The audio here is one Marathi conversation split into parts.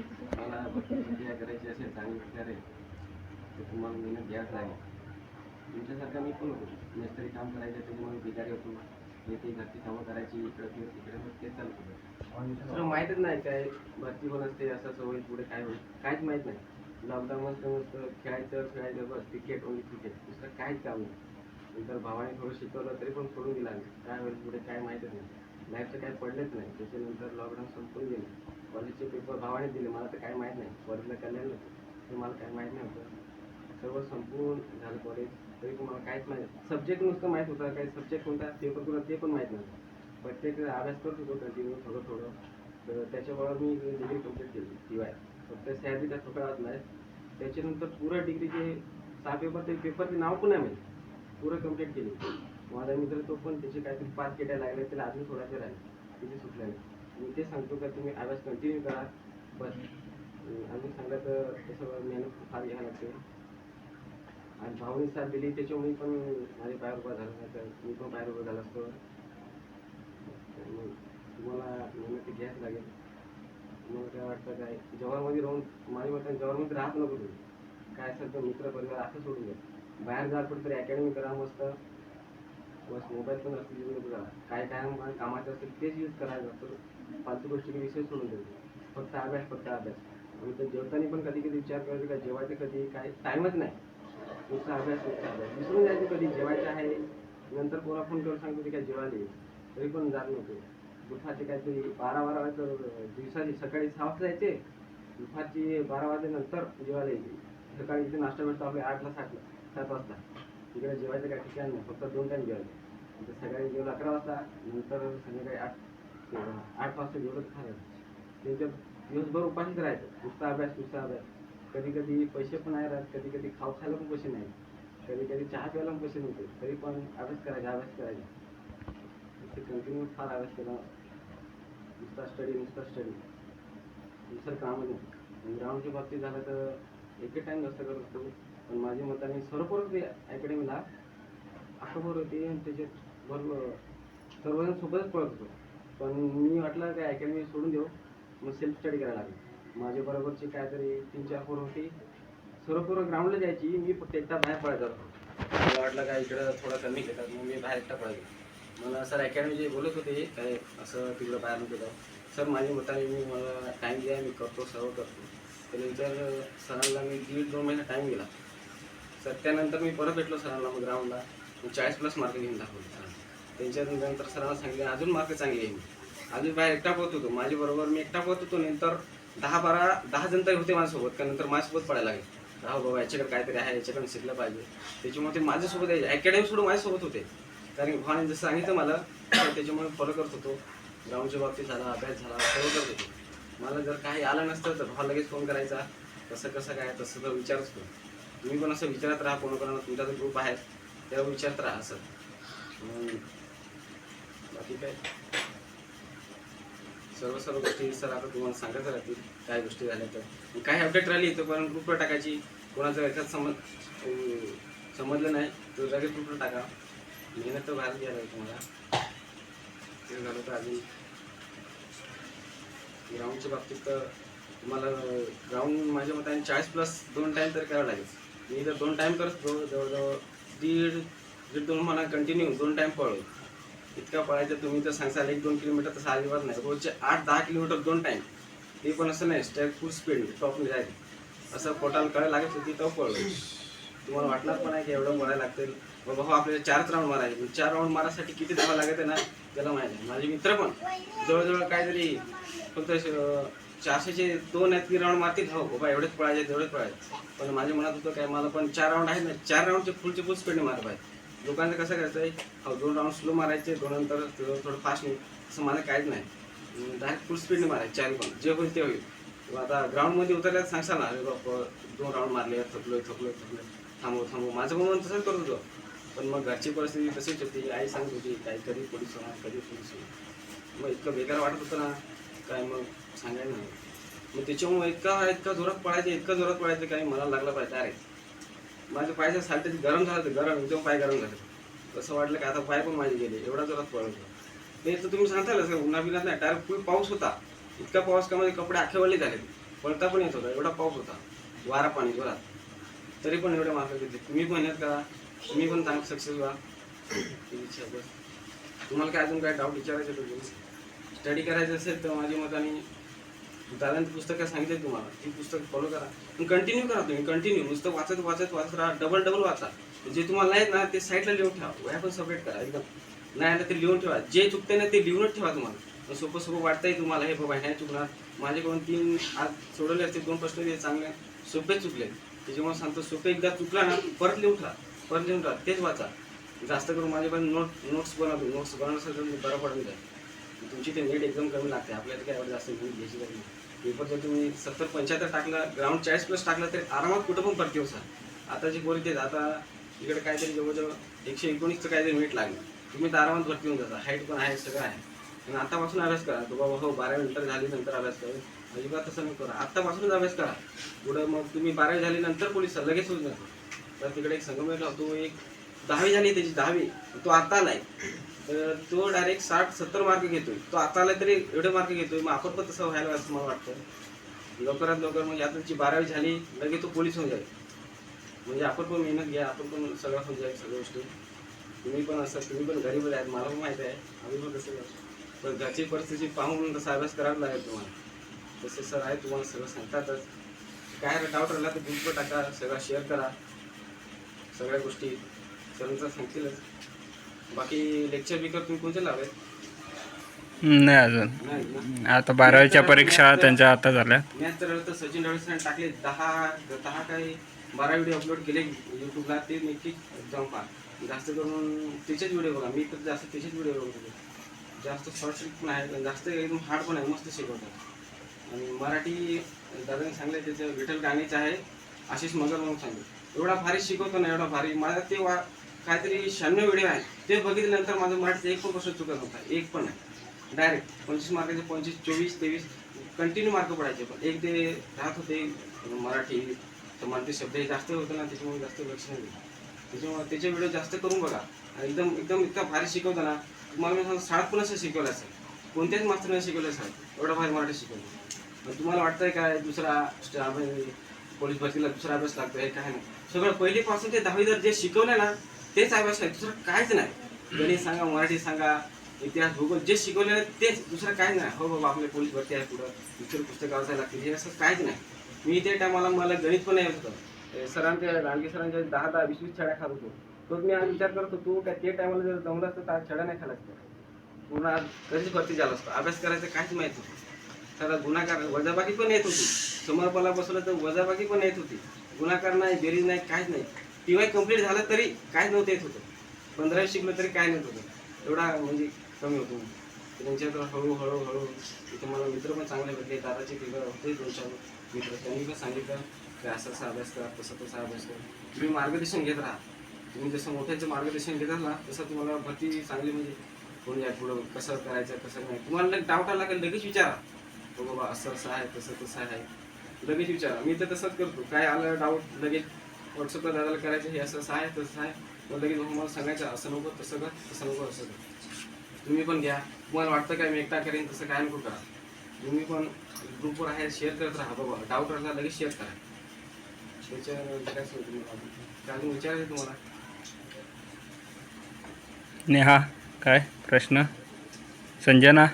करायची असेल चांगली प्रकारे तर तुम्हाला मेहनत घ्यावंच लागेल. तुमच्यासारखा मी पण होतो. मिस्त्री काम करायचं त्याच्यामुळे बिगारी होतो. हे ते घरची कामं करायची इकडं फिरत तिकडे मग ते चालत होतं दुसरं माहीतच नाही काय भरती पण असते असं सवय होईल पुढे काय होईल? काहीच माहीत नाही. लॉकडाऊन मस्त मस्त खेळायचं खेळायचं बस क्रिकेट ओनली क्रिकेट दुसरं काहीच काम नाही. नंतर भावाने थोडं शिकवलं तरी पण सोडून दिला काय होईल पुढे काय माहीतच नाही. लाईफचं काय पडलेच नाही. त्याच्यानंतर लॉकडाऊन संपून गेलं. कॉलेजचे पेपर भावाने दिले. मला तर काय माहीत नाही. कॉलेजला कल्याण होतं. ते मला काय माहीत नव्हतं. सर्व संपून झालं कॉलेज तरी पण मला काहीच माहीत सब्जेक्ट नुसतं माहीत होतं. काही सब्जेक्ट कोणता पेपर कोणता ते पण माहीत नव्हतं. प्रत्येक अभ्यास करत होतो कंटिन्यू थोडं थोडं. तर त्याच्याबरोबर मी डिग्री कंप्लीट केली टी वाय फक्त सॅलरी त्या ठोकळात नाही त्याच्यानंतर पुरं डिग्रीचे सहा पेपर ते पेपरचे नाव पण नाही माहीत. पुरं कंप्लीट केली. माझा मित्र तो पण त्याचे काहीतरी पाच केट्या लागले. त्याला अजून थोडासे राहिले. तिथे सुटले नाही. मी ते सांगतो का तुम्ही अभ्यास कंटिन्यू करा. बस. अं, सांगलं तर तसं मेहनत फार घ्यावं लागते. आणि भाऊनी साथ दिली त्याच्यामुळे पण माझे बाहेर उभा झाला नाही तर मी पण बाहेर उभा झाला असतो. तुम्हाला मेहनत घ्यायच लागेल. तुम्हाला काय वाटतं काय जवाहरमध्ये राहून माझ्या मताने जवाहरमध्ये राहत नको तुम्ही. काय असेल तर मित्र परिवार असं सोडून द्या. बाहेर जा कुठेतरी अकॅडमी करा मस्त. बस मोबाईल पण असतील काय काय कामाचं असेल तेच यूज करायला जातो फालतू गोष्टी विषय सोडून द्यायचे फक्त अभ्यास फक्त अभ्यास. आणि तर जेवताना पण कधी कधी विचार करायचे का जेवायचं कधी काय टाईमच नाही. नुसता अभ्यास नुसता अभ्यास. विसरून जायचं कधी जेवायचं आहे. नंतर कोणा फोन करून सांगतो ते काय जेवायला. तरी पण जात नव्हते. दुपारचे काहीतरी बारा बारा वाजता दिवसाची सकाळी सहा वाजता जायचे. दुपारची बारा वाजेनंतर जेवायला यायचे. सकाळी इथे नाश्ता भेटतो आपले आठला साठला सात वाजता. तिकडे जेवायचं काय ठिकाण नाही. फक्त दोन टाईम जेवायचं. सकाळी जेवलं अकरा वाजता. नंतर संध्याकाळी आठ आठ वाजता जेवलं तर खायचं त्यांच्या दिवसभर उपाशीच राहायचं. नुसता अभ्यास नुसता अभ्यास. कधी कधी पैसे पण नाही राहत कधी कधी खाऊ खायला पण पैसे नाही. कधी कधी चहा प्यायला पण पैसे नव्हते. तरी पण अभ्यास करायचा अभ्यास करायचा. ते कंटिन्यू फार अभ्यास केला नुसता स्टडी नुसता स्टडी दुसरं काम नाही. ग्राउंडच्या बाबतीत झालं तर एकही टाईम जास्त करत असतो. पण माझ्या मताने सर्वपर होते अकॅडमीला आठवभर होते आणि त्याच्यात भरपूर सर्वजण सोबतच पळत होतो. पण मी वाटलं काय अकॅडमी सोडून देऊ. मग सेल्फ स्टडी करायला लागली. माझ्या बरोबरची काहीतरी तीन चार पोरं होती. सर्व पोरं ग्राउंडला जायची. मी फक्त एकटा बाहेर पळायचा होतो. मला वाटलं काय इकडं थोडं कमी घेतात मग मी बाहेर एकटा पळायचो मला सर अकॅडमी जे बोलत होते काय असं तिकडं बाहेर नको जाऊ. सर माझी मताने मी मला टाईम द्या मी करतो सर्व करतो. त्यानंतर सरांना मी दीड दोन महिना टाईम दिला. सर त्यानंतर मी परत भेटलो सरांना मग ग्राउंडला चाळीस प्लस मार्क घेऊन दाखवले सरांना. त्यांच्यानंतर सरांना सांगितले अजून मार्क चांगले आहे. अजून बाहेर एकटा पळत होतो. माझ्याबरोबर मी एकटा पळत होतो. नंतर दहा बारा दहा जण तरी होते माझ्यासोबत. का नंतर माझ्यासोबत पडायला लागले. राहा बाबा याच्याकडे काहीतरी आहे याच्याकडे शिकलं पाहिजे. त्याच्यामुळे ते माझ्यासोबत यायचे. अकॅडमी सोडून माझ्यासोबत होते. कारण की भावाने जसं सांगितलं मला त्याच्यामुळे फॉलो करत होतो. ग्राउंडच्या बाबतीत झाला अभ्यास झाला फॉलो करत होतो. मला जर काही आलं नसतं तर भावा लगेच फोन करायचा. कसं कसं काय तसं तर विचारच करू. तुम्ही पण असं विचारत राहा कोणाकोणाला तुमचा जो ग्रुप आहे. त्यावर विचारत राहा असं. ठीक आहे. सर्व सर्व गोष्टी सर आता तुम्हाला सांगत राहतील काय गोष्टी झाल्या तर. काही अपडेट राहिली तर पण ग्रुपवर टाकायची. कोणाचं याच्यात समज समजलं नाही तर लगेच ग्रुपवर टाका. मेहनत तर बाहेर घ्यायला तुम्हाला. ते झालं तर अजून ग्राउंडच्या बाबतीत तर तुम्हाला ग्राउंड माझ्या मताने चाळीस प्लस दोन टाईम तर करावं लागेल. मी तर दोन टाईम करत जवळजवळ दीड दीड दोन मला कंटिन्यू दोन टाईम पळलो इतका पळायचं तुम्ही तर सांगसाल एक दोन किलोमीटर तसं अजिबात नाही. रोजचे आठ दहा किलोमीटर दोन टाईम ते पण असं नाही स्टेप फुल स्पीड टॉप जायचं. असं पोटाला कळायला लागत होती तो पळलो तुम्हाला वाटणार पण आहे की एवढं पळायला लागतील. बाबा हो आपल्याला चारच राऊंड मारायचे पण चार राऊंड मारायसाठी किती धावा लागत ना त्याला माहिती आहे माझे मित्र पण जवळजवळ काहीतरी फक्त चारशेचे दोन आहेत की राऊंड मारतील. हो बाबा एवढेच पळायचे तेवढेच पळायचे पण माझ्या मनात होतं काय मला पण चार राऊंड आहेत ना चार राऊंडचे फुलचे फुल स्पीडने मारत पाहिजे लोकांचं कसं करायचं आहे हो दोन राऊंड स्लो मारायचे दोन नंतर थोडं फास्ट नाही असं मला काहीच नाही. डायरेक्ट फुल स्पीडने मारायचे चार पण जे होईल ते होईल. किंवा आता ग्राउंडमध्ये उतरल्या सांगशाल ना अरे बाप दोन राऊंड मारले थकलोय थकलोय थकलोय. थांबव थांबव. माझं म्हणून मन तसंच करत होतो. पण मग घरची परिस्थिती तशीच होती. आई सांगत होती काही कधी पोलीस होणार कधी पोलीस होणार. मग इतकं बेकार वाटत होतं ना काय मग सांगायला नाही. मग त्याच्यामुळे इतका इतका जोरात पळायचं इतका जोरात पळायचं काही मला लागलं पाहिजे. अरे माझ्या पायाच्या सालटे गरम झालं होतं गरम एकदम पाय गरम झाले. तसं वाटलं की आता पाय पण माझे गेले एवढा जोरात पळत होता ते तर तुम्ही सांगताल सर उन्हा बिनात नाही डायरेक्ट फुल पाऊस होता. इतका पाऊस का माझे कपडे आखेवाले झाले. पळता पण येत होता एवढा पाऊस होता. वारा पाणी जोरात. तरी पण एवढे मार्क घेतले तुम्ही पण येत करा तुम्ही पण चांगलं सक्सेस व्हा. इच्छा बस. तुम्हाला काय अजून काय डाऊट विचारायचे तुम्ही स्टडी करायचं असेल तर माझी मताने झाल्यानंतर पुस्तक काय सांगितले तुम्हाला. ती पुस्तक फॉलो करा. पण कंटिन्यू करा तुम्ही कंटिन्यू नुसतं वाचत वाचत वाचत राहा. डबल डबल वाचा. जे तुम्हाला नाही ना ते साईडला लिहून ठेवा. वया पण सबमिट करा एकदम. नाही ना ते लिहून ठेवा. जे चुकते ना ते लिहूनच ठेवा तुम्हाला. सोपं सोपं वाटतंय तुम्हाला. हे बाबा ह्या चुकणार. माझ्याकडून तीन आज सोडवले असते दोन प्रश्न ते चांगले. सोपे चुकले. त्याच्यामुळे सांगतो सोपे एकदा चुकला ना परत लिहून ठेवा. परत लिहून ठेवा. तेच वाचा. जास्त करून माझ्याकडे नोट नोट्स बनवतो. नोट्स बनवण्यासाठी बरं पडून जाईल. तुमची ते नीट एकदम कमी लागते. आपल्याला काय एवढं जास्त नीट घ्यायची गरज नाही. पेपर जर तुम्ही सत्तर पंच्याहत्तर टाकला ग्राउंड चाळीस प्लस टाकला तरी आरामात कुठं पण परत येऊ सर आता जे पोरी आता इकडे काहीतरी जवळजवळ एकशे एकोणीसचं काहीतरी मीठ लागलं. तुम्ही तर आरामात भरती होऊन जाता. हाईट पण आहे सगळं आहे. आणि आतापासून अभ्यास करा. तो बाबा हो बारावी नंतर झाली नंतर अभ्यास करा. अजिबात तसं नको करा. आत्तापासूनच अभ्यास करा. पुढं मग तुम्ही बारावी झाली नंतर पोलीस लगेच होऊन जातो तर तिकडे एक संगमेला तो एक दहावी झाली त्याची दहावी. तो आता नाही तर तो डायरेक्ट साठ सत्तर मार्क घेतोय. तो आता आला तरी एवढे मार्क घेतोय. मग आपण पण तसं व्हायला असं मला वाटतं. लवकरात लवकर म्हणजे आता बारावी झाली लगेच तो पोलीस होऊन जाईल. म्हणजे आपण पण मेहनत घ्या आपण पण सगळं होऊन जाईल सगळ्या गोष्टी. तुम्ही पण असं तुम्ही पण गरीब आहेत मला पण माहीत आहे. आम्ही पण तसं पण घरची परिस्थिती पाहून तसा अभ्यास करावा लागेल तुम्हाला. तसे सर आहे तुम्हाला सगळं सांगतातच. काय डाऊट राहिला तर ग्रुपवर टाका सगळं शेअर करा. सगळ्या गोष्टी सरांचं सांगतीलच. बाकी लेक्चर बिकर तुम्ही कोणते लावले? नाही अजून. आता बारावीच्या परीक्षा त्यांच्या आता झाल्या. मॅथ तर तर सचिन रवी सरांनी टाकले. दहा दहा काही बारा व्हिडिओ अपलोड केले यूट्यूबला ते नक्की जाऊन पहा जास्त करून त्याचेच व्हिडिओ बघा. मी तर जास्त त्याचेच व्हिडिओ बघतो जास्त शॉर्ट पण आहे जास्त एकदम हार्ड पण आहे मस्त शिकवतात. आणि मराठी दादाने सांगले त्याचं विठ्ठल गाणेचं आहे. आशिष मगर म्हणून सांगितलं. एवढा भारी शिकवतो ना एवढा भारी. माझा ते वा काहीतरी शहाण्णव व्हिडिओ आहे. ते बघितल्यानंतर माझं मराठीचं एक पण प्रश्न चुकत नव्हता. एक पण नाही डायरेक्ट पंचवीस मार्काचे पंचवीस चोवीस तेवीस कंटिन्यू मार्क पडायचे पण. एक ते राहत होते मराठी तर मराठी शब्द हे जास्त होते ना त्याच्यामुळे जास्त लक्ष नाही त्याच्यामुळे त्याचे व्हिडिओ जास्त करून बघा. एकदम एकदम इतका भारी शिकवतो ना तुम्हाला मी शाळेत पण असं शिकवलं असेल. कोणत्याच मास्तरने शिकवलं असेल. एवढा भारी मराठी शिकवलं. तुम्हाला वाटतंय काय दुसरा पोलीस भरतीला दुसरा अभ्यास लागतो हे काय नाही. सगळं पहिलीपासून ते दहावी जर जे शिकवलं ना तेच अभ्यास आहे दुसरं काहीच नाही. गणित सांगा मराठी सांगा इतिहास भूगोल जे शिकवले ना तेच दुसरं काहीच नाही. हो बाबा आपले पोलीस भरती आहे पुढं. दुसरं पुस्तक वाचायला लागतील. हे असं काहीच नाही. मी त्या टायमाला मला गणित पण येत होतं. सरांच्या रांगे सरांच्या दहा दहा वीस वीस छड्या खात होतो. तोच मी आज विचार करतो तू काय ते टायमाला जर जमलं असतं तर आज छड्या नाही खाला असतं पूर्ण आज कधीच भरती झालं असतं. अभ्यास करायचं काहीच माहीत नव्हतं. सर गुन्हाकार वजाबाकी पण येत होती. समर्पणला बसवलं तर वजाबाकी पण येत होती. गुन्हाकार नाही बेरीज नाही काहीच नाही. टी वाय कंप्लीट झालं तरी काय नव्हतं येत होतं. पंधरावी शिकलं तरी काय नव्हतं होतं. एवढा म्हणजे कमी होतो. त्यांच्यात हळूहळू हळू इथे मला मित्र पण चांगले भेटले. दादाचे तिथं होते दोन चार मित्र. त्यांनी पण सांगितलं की असं असा अभ्यास करा तसं तसा अभ्यास कर. तुम्ही मार्गदर्शन घेत राहा. तुम्ही जसं मोठ्याचं मार्गदर्शन घेत ना तसं तुम्हाला भरती चांगली म्हणजे कोण या पुढं कसं करायचं कसं नाही. तुम्हाला डाऊट आला की लगेच विचारा. हो बाबा असं असं आहे तसं तसं आहे. लगेच विचारा. मी तर तसंच करतो. काय आलं डाऊट लगेच व्हॉट्सअपला दादाला करायचं हे असं असं आहे तसं आहे. मग लगेच मला सांगायचं असं नको तसं कर तसं नको असं कर. तुम्ही पण घ्या. तुम्हाला वाटतं काय मी एकटा करेन तसं काय नको करा. तुम्ही पण ग्रुपवर आहे शेअर करत राहा बाबा डाऊट राहिला लगेच शेअर करा. त्याच्यावर काय तुम्हाला अजून विचारायचं तुम्हाला. नेहा काय? प्रश्न? संजना?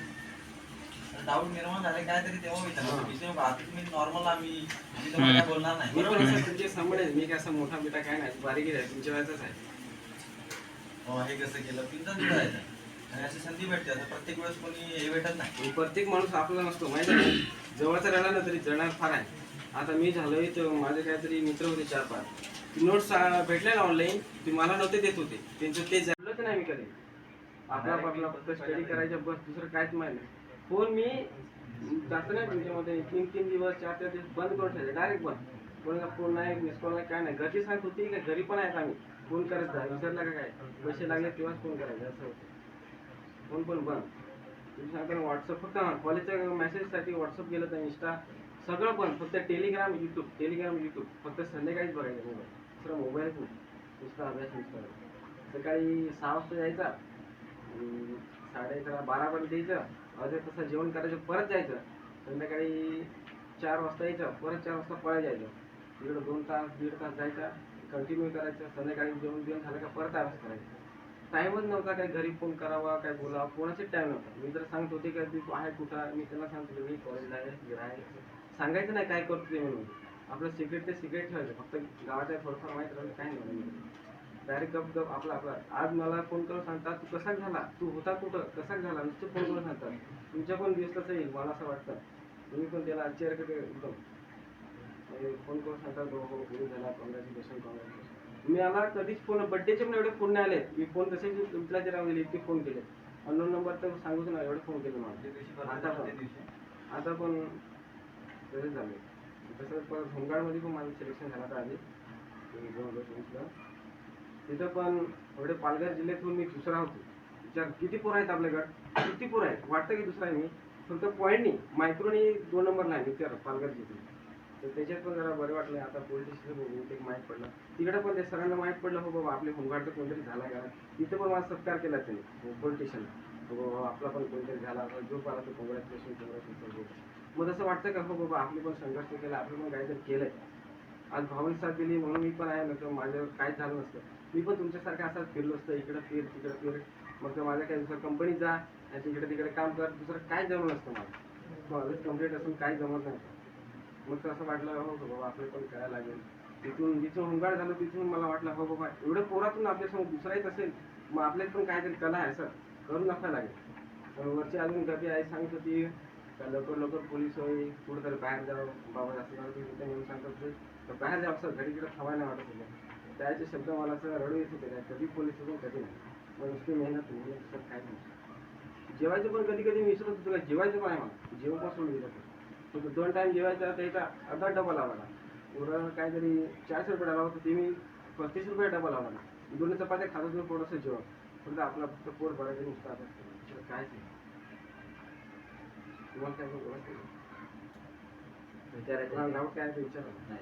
डाऊट निर्माण झाले काय तरी तेव्हा बघा, आता तुम्ही नॉर्मल आम्ही मी तुम्हाला काय बोलणार नाही. बरोबर असं समोर आहे मी काय असं मोठा बिटा काय नाही बारीक आहे तुमच्या वयाचाच आहे. हो, हे कसं केलं? पिंजन जुळायचं आणि अशी संधी भेटते. आता प्रत्येक वेळेस कोणी हे भेटत नाही. प्रत्येक माणूस आपला नसतो माहिती आहे का? जवळचा राहिला ना तरी जणार फार आहे. आता मी झालोय तर माझे काहीतरी मित्र होते चार पाच. नोट्स भेटले ना ऑनलाईन ते मला नव्हते देत होते. त्यांचं ते जमलंच नाही मी कधी. आपला आपला फक्त स्टडी करायचं बस दुसरं काहीच माहिती नाही. फोन मी जास्त नाही तुमच्यामध्ये तीन तीन दिवस चार चार दिवस बंद करून ठेवायचे डायरेक्ट बंद. कोणाला फोन नाही मिस कॉल नाही काय नाही. घरची सांगत होती का घरी पण आहेत आम्ही. फोन करत जा विसरला का काय? पैसे लागले तेव्हाच फोन करायचे असं होतं. फोन पण बंद. तुम्ही सांगता व्हॉट्सअप फक्त कॉलेजच्या मेसेजसाठी व्हॉट्सअप गेलं तर इंस्टा सगळं पण फक्त टेलिग्राम यूट्यूब टेलिग्राम यूट्यूब फक्त संध्याकाळीच बघायचं मोबाईल. दुसरा मोबाईलच नाही. नुसता अभ्यास नुसता सकाळी सहा वाजता जायचा साडे अकरा बारापर्यंत यायचं. अर्ध्या तासात जेवण करायचं परत जायचं. संध्याकाळी चार वाजता यायचं परत चार वाजता पळायला जायचं. तिकडं दोन तास दीड तास जायचा कंटिन्यू करायचं. संध्याकाळी जेवण जेवण झालं का परत अभ्यास करायचं. टाईमच नव्हता काय घरी फोन करावा काय बोलावा कोणाचे टाईम नव्हता. मी जर सांगत होते का तू आहे कुठं मी त्यांना सांगतो मी कॉलेजला आहे आहे. सांगायचं नाही काय करतो ते म्हणून. आपलं सिक्रेट ते सिक्रेट ठेवायचं. फक्त गावाच्या थोडंफार माहीत राहिलं काय नाही. डायरेक्ट गप गप आपला आपला. आज मला फोन करून सांगतात तू कसा झाला? तू होता कुठं? कसा झाला? नुसतं फोन करून सांगतात. तुमच्या पण दिसलंच येईल मला असं वाटतं. तुम्ही पण त्याला आश्चर्य एकदम. फोन करून सांगतात हो गुरु झाला कॉंग्रॅच्युलेशन कॉंग्रॅच्युलेशन मी आला कधीच फोन बड्डेचे पण एवढे फोन नाही आले. मी फोन तसे विकलाचे राहून गेले इतके फोन केले. अननोन नंबर तर सांगूच ना एवढे फोन केले मला. दिवशी आता पण. दिवशी आता पण तसेच झाले. तसं परत होमगार्डमध्ये पण माझं सिलेक्शन झालं आता आधी. दोन हजार चोवीसला तिथं पण एवढे पालघर जिल्ह्यातून मी दुसरा होतो. विचार किती पोरं आहेत आपल्याकडं? किती पोरं आहेत? वाटतं की दुसरा आहे मी. फक्त पॉईंटनी मायक्रोनी दोन नंबरला आहे विचार पालघर जिल्ह्यात. तर त्याच्यात पण जरा बरं वाटलं. आता पोलीस स्टेशन बघून ते माहीत पडलं. तिकडं पण ते सरांना माहीत पडलं हो बाबा आपले होमगार्डचं कोणतरी झाला का? तिथं पण माझा सत्कार केला त्यांनी पोलीस स्टेशनला हो बाबा आपला पण कोणतरी झाला आता जो पाला तो कॉंग्रॅच्युलेशन कॉंग्रॅच्युलेशन मग तसं वाटतं का? हो बाबा आपली पण संघर्ष केला आपण पण काहीतरी केलंय. आज भावनी साथ दिली म्हणून मी पण आहे नसतं माझ्यावर काय झालं नसतं. मी पण तुमच्यासारखं असंच फिरलो असतं इकडं फिर तिकडं फिर. मग तर माझ्या काही दुसऱ्या कंपनीत जा आणि तिकडे तिकडे काम कर. दुसरं काय जमलं असतं मला. कॉलेज कंप्लीट असून काही जमत नाही मग तर असं वाटलं हो बाबा आपलं पण करायला लागेल. तिथून जिथून हुंगाळ झालं तिथून मला वाटलं हो बाबा एवढं पोरातून आपल्यासमोर दुसराही असेल मग आपल्यात पण काहीतरी कला आहे सर करून नका लागेल. वरची अजून कधी आई सांगत होती. का लवकर लवकर पोलीस होई कुठेतरी बाहेर जावं. बाबा जास्त झालं तिथे नेऊन सांगत होते. तर बाहेर जावं सर घरी तिकडे थांबायला वाटत होतं. त्याचे शब्द मला असं रडू येत होते काय कधी पोलीस होतो कधी नाही. मग नुसती मेहनत मेहनत दुसरं काय नाही जेवायचं पण कधी कधी विसरत होतो का जेवायचं पण आहे मला. जेवण पण सोडून दिलं फक्त दोन टाइम जेवायचा त्याचा अर्धा डबा लावला पुरं काहीतरी चारशे रुपये डबा होता ते मी पस्तीस रुपये डबा लावला. दोन चपात्या खात होतो थोडंसं जेवण. फक्त आपलं फक्त पोट भरायचं नुसतं आता काहीच नाही. तुम्हाला काय विचारायचं काय विचारा नाही.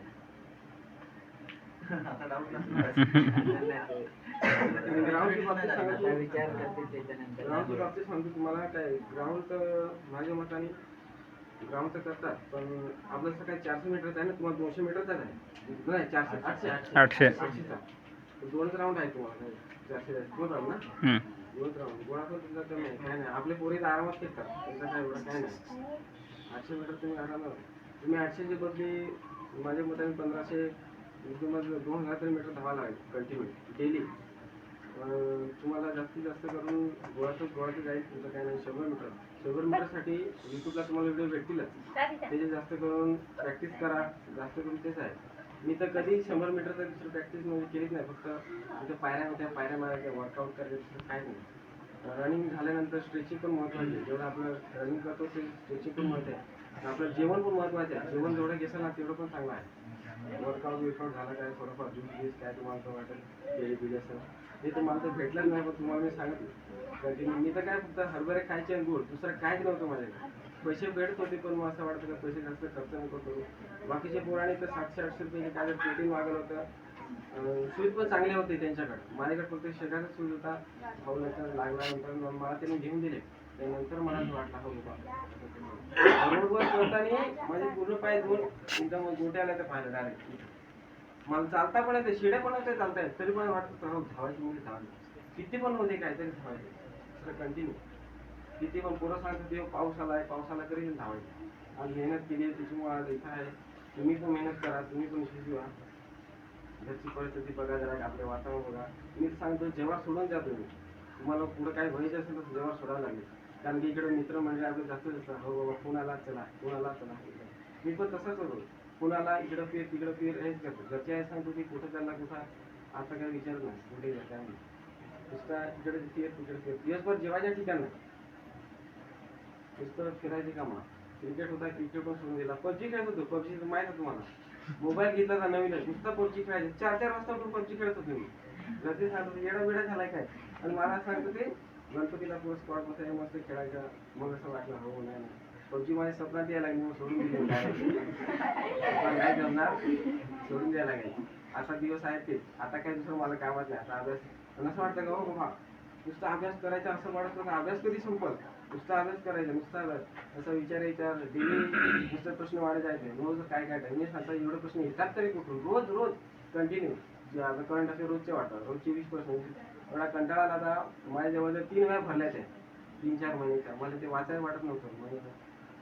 आता डाऊट नसतो ग्राउंडची बाबतीत सांगायची आता विचार करते त्याच्यानंतर. ग्राउंडची बाबतीत सांगतो तुम्हाला काय ग्राउंड तर माझ्या मताने ग्राउंड तर करतात पण आपलं असं काय चारशे मीटरचं आहे ना? तुम्हाला दोनशे मीटरचाच आहे नाही चारशे आठशे. आठशे. आठशेचा. दोनच राऊंड आहे तुम्हाला. चारशे दोन राऊंड ना. दोन राऊंड गोळा पण तुमचा कमी आहे. काय नाही आपले पोरी आरामात खेळतात. त्यांचा काय एवढं काय नाही. आठशे मीटर तुम्ही आरामात तुम्ही आठशेच्या बदली माझ्या मताने पंधराशे तुम्हाला दोन हजार तरी मीटर धावा लागेल कंटिन्यू डेली तुम्हाला जास्तीत जास्त करून गोळाचं गोळाचं जाईल तुमचं काय नाही शंभर मीटर. शंभर मीटरसाठी यूट्यूबला तुम्हाला व्हिडिओ भेटतीलच. त्याचे जास्त करून प्रॅक्टिस करा जास्त करून तेच आहे. मी तर कधी शंभर मीटरचं दुसरं प्रॅक्टिस म्हणजे केलीच नाही फक्त तिथे पायऱ्या होत्या पायऱ्या मारायच्या वर्कआउट करायचं काय नाही. रनिंग झाल्यानंतर स्ट्रेचिंग पण महत्त्वाची आहे. जेवढं आपलं रनिंग करतो ते स्ट्रेचिंग पण महत्त्वाचं आहे. आपलं जेवण पण महत्त्वाचं आहे. जेवण जेवढं घेसाल ना तेवढं पण चांगलं आहे. वर्कआउट विकआउट झालं काय थोडंफार ज्यूस बीस काय तुम्हाला तर वाटेल? केळी बिळी असं. ते तुम्हाला तर भेटलंच नाही पण तुम्हाला मी सांगितलं कंटिन्यू मी तर काय फक्त हरभरे खायचे आणि गोड दुसरं काहीच नव्हतं माझ्याकडे. पैसे भेटत होते पण मग असं वाटतं का पैसे जास्त खर्च नको करू. बाकीचे पुराणे तर सातशे आठशे रुपये काय प्रोटीन मागवलं होतं. अं, सूज पण चांगले होते त्यांच्याकडे. माझ्याकडे फक्त शेगाचा सूज होता. भाऊ नंतर लागल्यानंतर मग मला त्यांनी घेऊन दिले. त्यानंतर मला वाटला वाटलं हो बाबा. माझे पूर्ण पाय धुवून एकदम गोट्याला आल्या तर पाहिलं डायरेक्ट मला चालता पण येते शिड्या पण होते चालता येत तरी पण वाटतं हो धावायची म्हणजे धावायची किती पण होते काहीतरी धावायचे सर कंटिन्यू किती पण पोरं सांगतो ते पाऊस आलाय पाऊस आला तरी धावायचे. आज मेहनत केली आहे त्याच्यामुळे आज इथं आहे. तुम्ही पण मेहनत करा तुम्ही पण शिकवा घरची परिस्थिती बघा जरा आपलं वातावरण बघा. मी तर सांगतो जेव्हा सोडून द्या तुम्ही. तुम्हाला पुढं काय व्हायचं असेल तर जेव्हा सोडायला लागेल. कारण की इकडे मित्र म्हणजे आपलं जास्त जसं हो बाबा पुण्याला चला पुण्याला चला. मी पण तसंच होतो. पुण्याला इकडं फिर तिकडं फिर हेच करतो. घरचे आहे सांगतो की कुठं चालला कुठं आता काय विचार नाही. कुठे जाता नाही. नुसता इकडे फिर तिकडे फिर. दिवसभर जेवायच्या ठिकाण. नुसतं फिरायचे कामा. क्रिकेट होता क्रिकेट पण सोडून दिला पबजी खेळत होतो. पबजी माहीत होतं तुम्हाला. मोबाईल घेतला तर नवीनच. नुसता पबजी खेळायचे. चार चार वाजता उठून पबजी खेळत होतो मी. घरचे सांगतो येडा बिडा झालाय काय? आणि मला सांगतो ते गणपतीला पुढे स्पॉटमध्ये मस्त खेळायचं. मग असं वाटलं हो नाही पबजी माझ्या स्वप्नात यायला लागली मग सोडून दिली नाही. जमणार. सोडून द्यायला लागेल. असा दिवस आहे तेच. आता काय दुसरं मला कामच नाही. आता अभ्यास पण असं वाटतं का हो बाबा नुसता अभ्यास करायचा असं वाटत होतं अभ्यास कधी संपल? नुसता अभ्यास करायचा नुसता अभ्यास. असा विचार डेली नुसते प्रश्न वाढत जायचे. रोज काय काय काय मी सांगता एवढे प्रश्न येतात तरी कुठून? रोज रोज कंटिन्यू जे आता करंट असे रोजचे वाटतात रोजचे वीस प्रश्न एवढा कंटाळा आला आता माझ्या जवळ तीन वेळा भरल्या त्या. तीन चार महिन्याच्या. मला ते वाचायला वाटत नव्हतं. म्हणजे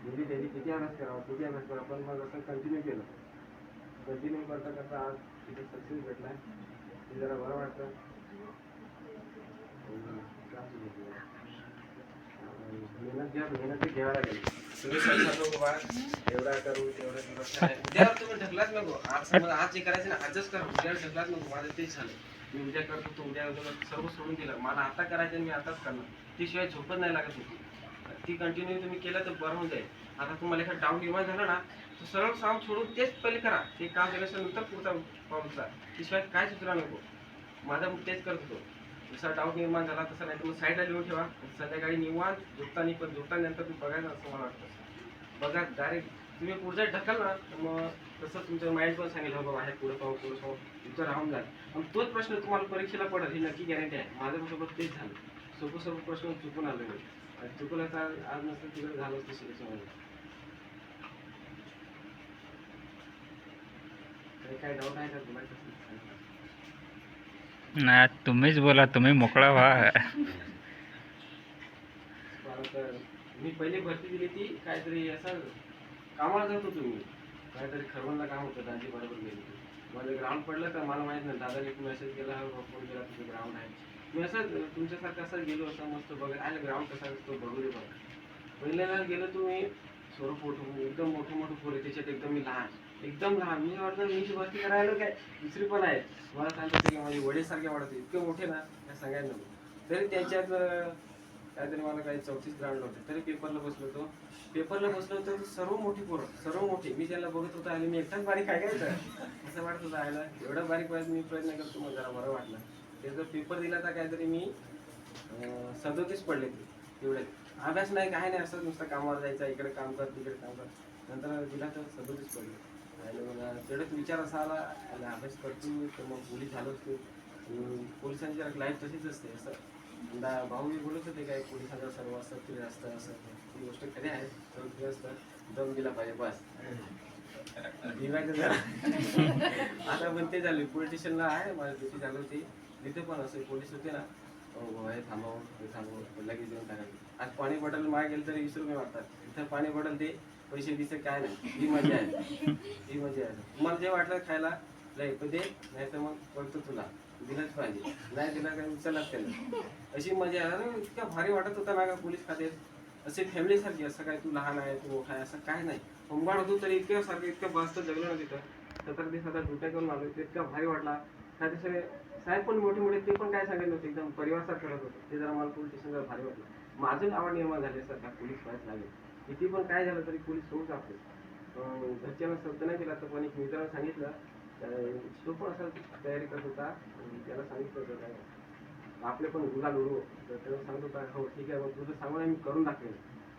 डेली डेली किती अभ्यास करावा किती अभ्यास करावा? पण मग असं कंटिन्यू केलं. कंटिन्यू करता करता आज तिथे सक्सेस भेटला. ते जरा बरं वाटतं. मेहनत घ्या मेहनत घ्यावं लागेल. तुम्ही सांगता बाबा. एवढा करू तेवढा तुम्ही ढकलाच नको. आज समज आज जे करायचं ना आजच करा. उद्या ढकलाच नको. माझं तेच झालं. मी उद्या करतो तो उद्या करतो, सर्व सोडून दिलं. मला आता करायचं आणि मी आताच करणार. ती शिवाय नाही लागत होती. ती कंटिन्यू तुम्ही केलं तर बरं होऊन जाईल. आता तुम्हाला एखादा डाऊन निर्माण झाला ना तर सरळ साम सोडून तेच पहिले करा. ते काम केल्याच्यानंतर पुढचा पाऊल उचला. त्याशिवाय काय सुचला नको. माझा मग तेच करत होतो. जसा डाऊट निर्माण झाला तसा नाही तर मग साईडला लिहून ठेवा. संध्याकाळी निवांत झोपताना पण झोपताना नंतर तुम्ही बघायचं असं मला वाटतं. बघा डायरेक्ट तुम्ही पुढचा ढकल ना तर मग तसं तुमचं माइंड पण सांगेल हो बाबा हे पुढे पाहू पुढे पाहू. तुमचं राहून जाईल. मग तोच प्रश्न तुम्हाला परीक्षेला पडेल ही नक्की गॅरंटी आहे. माझ्यासोबत तेच झालं. सोपं सोपं प्रश्न चुकून आले नाही आणि चुकून आता आज नसतं तिकडे झालं असतं सिलेक्शनमध्ये काय डाऊट आहे का तुला नाही तुम्हीच बोला तुम्ही मोकळा व्हा. मी पहिली भरती दिली ती काहीतरी असं कामाला जात होतो मी काहीतरी खरवणला काम होतं दादी बरोबर गेली माझं ग्राउंड पडलं तर मला माहीत नाही. दादाने मेसेज केला हा फोन केला तुझं ग्राउंड आहे. मी असं तुमच्यासारखं असं गेलो असं मस्त बघा आलं ग्राउंड कसा असतो बघू दे बघा. पहिल्यांदा गेलो तुम्ही स्वरूप मोठं एकदम मोठं मोठं पोरे त्याच्यात एकदम मी लहान. एकदम लहान. मी वाटतं मी जी भरती करायला काय? दुसरी पण आहे. मला सांगत की माझे वडील वाटते वाटत इतके मोठे ना काय सांगायला नको तरी त्याच्यात काहीतरी मला काही चौतीस ग्राउंड होते तरी पेपरला बसलो तो पेपरला बसलो होतो तर सर्व मोठी पोरं सर्व मोठी. मी त्याला बघत होतो आणि मी एकटाच बारीक काय काय असं वाटत होतं आयला. एवढा बारीक व्हायचं मी प्रयत्न करतो मग जरा बरं वाटलं. त्याचा पेपर दिला तर काहीतरी मी सदोतीस पडले ते तेवढे अभ्यास नाही काय नाही असं नुसतं कामावर जायचं इकडे काम कर तिकडे काम कर. नंतर दिला तर सदोतीस पडले. आणि मला तेवढंच विचार असा आला आणि अभ्यास करतो तर मग पोलीस झालो असतो पोलिसांची लाईफ तशीच असते असं. भाऊ मी बोलत होते काय पोलिसांचा सर्व असं तिकडे असतं असं ती गोष्ट खरी आहे. सर्व फिर असतं. दम दिला पाहिजे बस. दिवायचं जरा आता पण ते झाले. पोलीस स्टेशनला आहे माझी ड्युटी झाली होती. तिथे पण असं पोलीस होते ना. हे थांबव हो, हे थांबव हो. लगेच देऊन टाकायचे आज पाणी बॉटल मागे गेलं तरी वीस रुपये वाटतात. इथं पाणी बॉटल ते पैसे दिसे काय नाही. ही मजा आहे. ही मजा आहे. तुम्हाला जे वाटलं खायला लय पण दे. नाही तर मग पडतो तुला. दिलंच पाहिजे. नाही दिला काही उचललाच त्याला. अशी मजा आहे. अरे इतका भारी वाटत होता ना का पोलीस खात्यात. असे फॅमिलीसारखी असं काय तू लहान आहे तू मोठा आहे असं काय नाही. होमगार्ड होतो तरी इतक्या सारखं इतकं बसत जगलं ना तिथं. सतरा दिवस आता ड्युट्या करून आलो ते इतका भारी वाटला. काय ते सगळे साहेब पण मोठे मोठे ते पण काय सांगितलं होते एकदम परिवारसारखं करत होते. ते जरा मला पोलीस स्टेशनला भारी वाटलं. माझं आवड निर्माण झाली सर का पोलीस पाहिजे लागेल. किती पण काय झालं तरी पोलीस होऊच आपले घरच्यांना शब्द नाही केला तर पण एक मित्राला सांगितलं तो पण असा तयारी करत होता त्याला सांगितलं होतं काय. आपले पण गुलाल उडवू हो. तर त्यांना सांगतो का हो ठीक आहे मग तुझं सांगून मी करून दाखवेन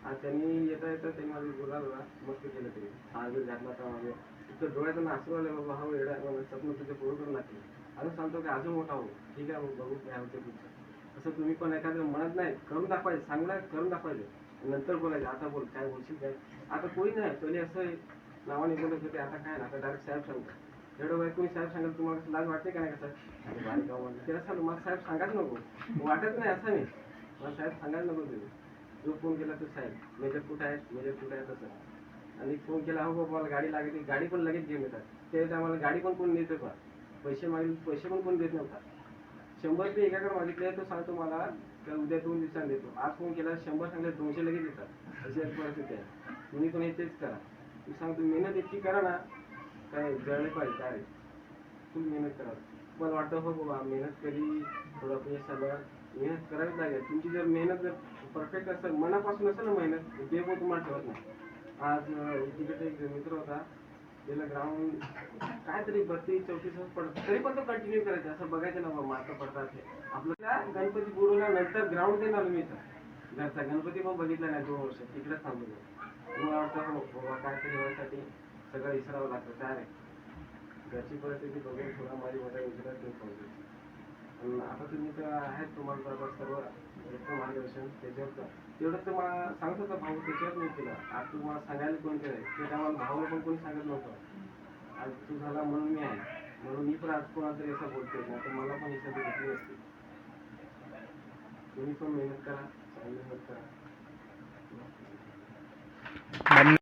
आणि त्यांनी येता येता त्यांनी माझे गुलाल मस्त केलं ते. हा घातला तर माझे तिथं डोळ्यातून आसू आले बाबा हा एवढा स्वप्न तुझे पूर्ण करून दाखले अजून सांगतो की अजून मोठा हो. ठीक आहे मग बघू काय होते तुमचं असं तुम्ही पण एखादं म्हणत नाही करून दाखवायचं सांगणार आहे, करून दाखवायचं. नंतर बोलायचं आता बोल काय बोलशील काय? आता कोणी नाही पहिले असं नावाने बोलत होते आता काय ना आता डायरेक्ट साहेब सांगतो एवढं वय कोणी साहेब सांगाल तुम्हाला लाज वाटते का नाही कसं अरे बारीक म्हणलं. त्याला सांगू मला साहेब सांगायच नको. वाटत नाही असं नाही मला साहेब सांगायला नको तुम्ही. जो फोन केला तो साहेब. मेजर कुठं आहे? मेजर कुठं आहे? तसं. आणि फोन केला हो बाबा मला गाडी लागली. गाडी पण लगेच घेऊन येतात. ते आम्हाला गाडी पण कोण नेतो का पैसे मागितले पैसे पण कोण देत नव्हता. शंभर रुपये एकाकडे मागितले तो सांगतो मला तर उद्या दोन दिवसांनी देतो. आज फोन केला शंभर सांगले दोनशे लगेच देतात अशी एक परिस्थिती आहे. तुम्ही पण हे तेच करा. मी सांगतो मेहनत इतकी करा ना. काय जळले पाहिजे काय? खूप मेहनत करा मला वाटतं हो बाबा मेहनत कधी थोडं अपयश सगळं मेहनत करावीच लागेल. तुमची जर मेहनत जर परफेक्ट असेल मनापासून असेल ना मेहनत जे ते पण तुम्हाला ठेवत नाही. आज तिकडे एक मित्र होता त्याला ग्राउंड काहीतरी बत्तीस चौतीस पडत तरी पण तो कंटिन्यू करायचा. असं बघायचं ना बाबा मार्क पडतात आपल्याला गणपती बुडवला नंतर ग्राउंड देणार मी घरचा गणपती पण बघितला नाही दोन वर्ष. तिकडेच थांबलो मला वाटतं हो बाबा काहीतरी यासाठी सगळं विसरावं लागतं काय रे घरची परिस्थिती बघून थोडा माझी मोठ्या योजना घेऊन पाहिजे पण आता तुम्ही तर आहेत तुम्हाला बरोबर सर्व एकदम मार्गदर्शन त्याच्यावर तर- तेवढं तुम्हाला सांगत होता भाऊ त्याच्यावर नाही केलं. आज तुम्हाला सांगायला कोण केलं ते त्यामुळे भावाला पण कोणी सांगत नव्हतं. आज तू झाला म्हणून मी आहे. म्हणून मी पण आज कोणाला तरी असं बोलतोय ना तर मला पण ही संधी भेटली असते. तुम्ही पण मेहनत करा चांगली मेहनत करा.